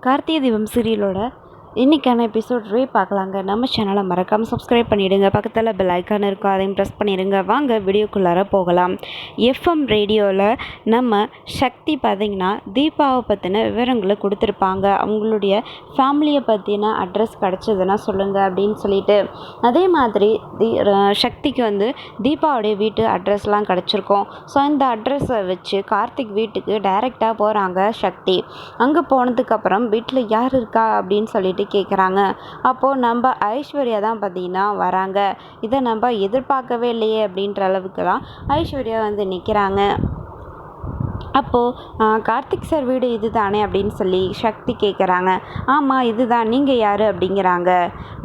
கார்த்திகை தீபம் சீரியலோட இன்றைக்கான எபிசோட் ரே பார்க்கலாங்க. நம்ம சேனலை மறக்காமல் சப்ஸ்கிரைப் பண்ணிவிடுங்க பக்கத்தில் பெல் ஐக்கான் இருக்கும். அதையும் ப்ரெஸ் பண்ணிடுங்க. வாங்க வீடியோக்குள்ளார போகலாம். எஃப்எம் ரேடியோவில் நம்ம சக்தி பார்த்திங்கன்னா தீபாவை பற்றின விவரங்களை கொடுத்துருப்பாங்க. அவங்களுடைய ஃபேமிலியை பற்றின அட்ரஸ் கிடச்சதுன்னா சொல்லுங்கள் அப்படின்னு சொல்லிட்டு. அதே மாதிரி தீ சக்திக்கு வந்து தீபாவுடைய வீட்டு அட்ரஸ்லாம் கிடச்சிருக்கோம். ஸோ இந்த அட்ரஸை வச்சு கார்த்திக் வீட்டுக்கு டைரெக்டாக போகிறாங்க சக்தி. அங்கே போனதுக்கப்புறம் வீட்டில் யார் இருக்கா அப்படின்னு சொல்லிட்டு கேட்குறாங்க அப்போது நம்ம ஐஸ்வர்யா தான் பார்த்திங்கன்னா வராங்க. இதை நம்ம எதிர்பார்க்கவே இல்லையே அப்படின்ற அளவுக்கு தான் ஐஸ்வர்யா வந்து நிற்கிறாங்க அப்போது கார்த்திக் சார் வீடு இது தானே அப்படின்னு சொல்லி சக்தி கேட்குறாங்க ஆமாம் இது தான் நீங்கள் யார்? அப்படிங்கிறாங்க.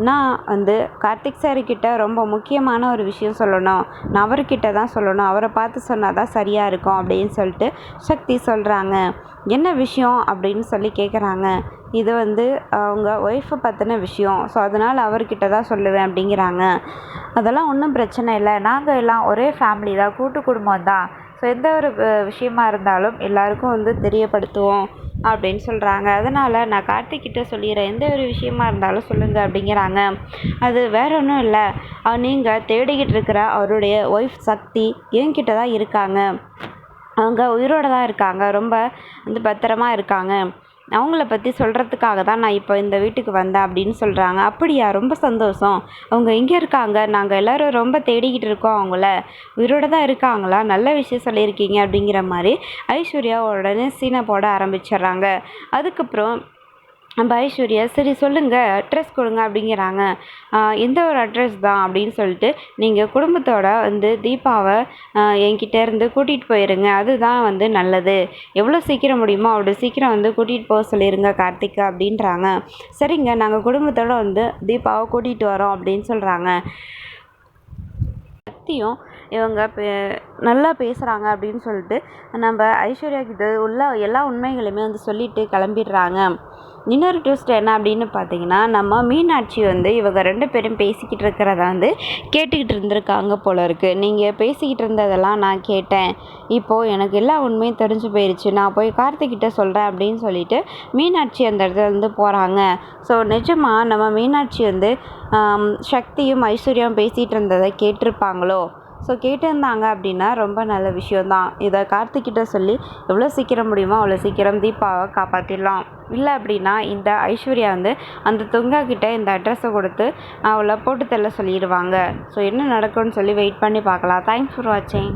நான் வந்து கார்த்திக் சார்கிட்ட ரொம்ப முக்கியமான ஒரு விஷயம் சொல்லணும். நான் அவர்கிட்ட தான் சொல்லணும். அவரை பார்த்து சொன்னால் தான் சரியாக இருக்கும் அப்படின்னு சொல்லிட்டு சக்தி சொல்கிறாங்க என்ன விஷயம்? அப்படின்னு சொல்லி கேட்குறாங்க இது வந்து அவங்க ஒய்ஃபை பற்றின விஷயம். ஸோ அதனால் அவர்கிட்ட தான் சொல்லுவேன் அப்படிங்கிறாங்க. அதெல்லாம் ஒன்றும் பிரச்சனை இல்லை. நாங்கள் எல்லாம் ஒரே ஃபேமிலி தான். கூட்டு குடும்பம் தான். ஸோ எந்த ஒரு விஷயமா இருந்தாலும் எல்லாருக்கும் வந்து தெரியப்படுத்துவோம் அப்படின்னு சொல்கிறாங்க அதனால் நான் கார்த்திக்கிட்ட சொல்லிடுறேன் எந்த ஒரு விஷயமா இருந்தாலும் சொல்லுங்கள் அப்படிங்கிறாங்க. அது வேற ஒன்றும் இல்லை. நீங்கள் தேடிக்கிட்டு இருக்கிற அவருடைய ஒய்ஃப் சக்தி என்கிட்ட தான் இருக்காங்க. அவங்க உயிரோடு தான் இருக்காங்க. ரொம்ப வந்து பத்திரமா இருக்காங்க. அவங்கள பற்றி சொல்கிறதுக்காக தான் நான் இப்போ இந்த வீட்டுக்கு வந்தேன் அப்படின்னு சொல்கிறாங்க அப்படியா? ரொம்ப சந்தோஷம். அவங்க எங்கே இருக்காங்க? நாங்கள் எல்லோரும் ரொம்ப தேடிக்கிட்டு இருக்கோம் அவங்கள. உயிரோடு தான் இருக்காங்களா? நல்ல விஷயம் சொல்லியிருக்கீங்க அப்படிங்கிற மாதிரி ஐஸ்வர்யா உடனே சீனை போட ஆரம்பிச்சிடுறாங்க. அதுக்கப்புறம் நம்ம ஐஸ்வர்யா சரி சொல்லுங்கள் அட்ரஸ் கொடுங்க அப்படிங்கிறாங்க. எந்த ஒரு அட்ரஸ் தான் அப்படின்னு சொல்லிட்டு நீங்கள் குடும்பத்தோட வந்து தீபாவை என்கிட்ட இருந்து கூட்டிகிட்டு போயிருங்க. அதுதான் வந்து நல்லது. எவ்வளோ சீக்கிரம் முடியுமோ அவ்வளோ சீக்கிரம் வந்து கூட்டிகிட்டு போக சொல்லிடுங்க கார்த்திகா அப்படின்றாங்க. சரிங்க நாங்கள் குடும்பத்தோடு வந்து தீபாவை கூட்டிகிட்டு வரோம் அப்படின்னு சொல்கிறாங்க சக்தியும் இவங்க நல்லா பேசுகிறாங்க அப்படின்னு சொல்லிட்டு நம்ம ஐஸ்வர்யா கிட்ட உள்ள எல்லா உண்மைகளையுமே வந்து சொல்லிட்டு கிளம்பிடுறாங்க. இன்னொரு ட்விஸ்ட் என்ன அப்படின்னு பார்த்தீங்கன்னா நம்ம மீனாட்சி வந்து இவங்க ரெண்டு பேரும் பேசிக்கிட்டு இருக்கிறத வந்து கேட்டுக்கிட்டு இருந்திருக்காங்க போல இருக்குது நீங்கள் பேசிக்கிட்டு இருந்ததெல்லாம் நான் கேட்டேன். இப்போது எனக்கு எல்லா உண்மையும் தெரிஞ்சு போயிடுச்சு நான் போய் கார்த்திகிட்ட சொல்கிறேன் அப்படின்னு சொல்லிட்டு மீனாட்சி அந்த இடத்துல இருந்து போகிறாங்க ஸோ நிஜமாக நம்ம மீனாட்சி வந்து சக்தியும் ஐஸ்வர்யாவும் பேசிகிட்டு இருந்ததை கேட்டிருப்பாங்களோ? ஸோ கேட்டிருந்தாங்க அப்படின்னா ரொம்ப நல்ல விஷயந்தான் இதை கார்த்திக்கிட்ட சொல்லி எவ்வளோ சீக்கிரம் முடியுமோ அவ்வளோ சீக்கிரம் தீபாவை காப்பாற்றிடலாம் இல்லை அப்படின்னா இந்த ஐஸ்வர்யா வந்து அந்த துங்கா கிட்ட இந்த அட்ரஸை கொடுத்து அவளை போட்டு தள்ள சொல்லிடுவாங்க. ஸோ என்ன நடக்கும்னு சொல்லி வெயிட் பண்ணி பார்க்கலாம். தேங்க்ஸ் ஃபார் வாட்சிங்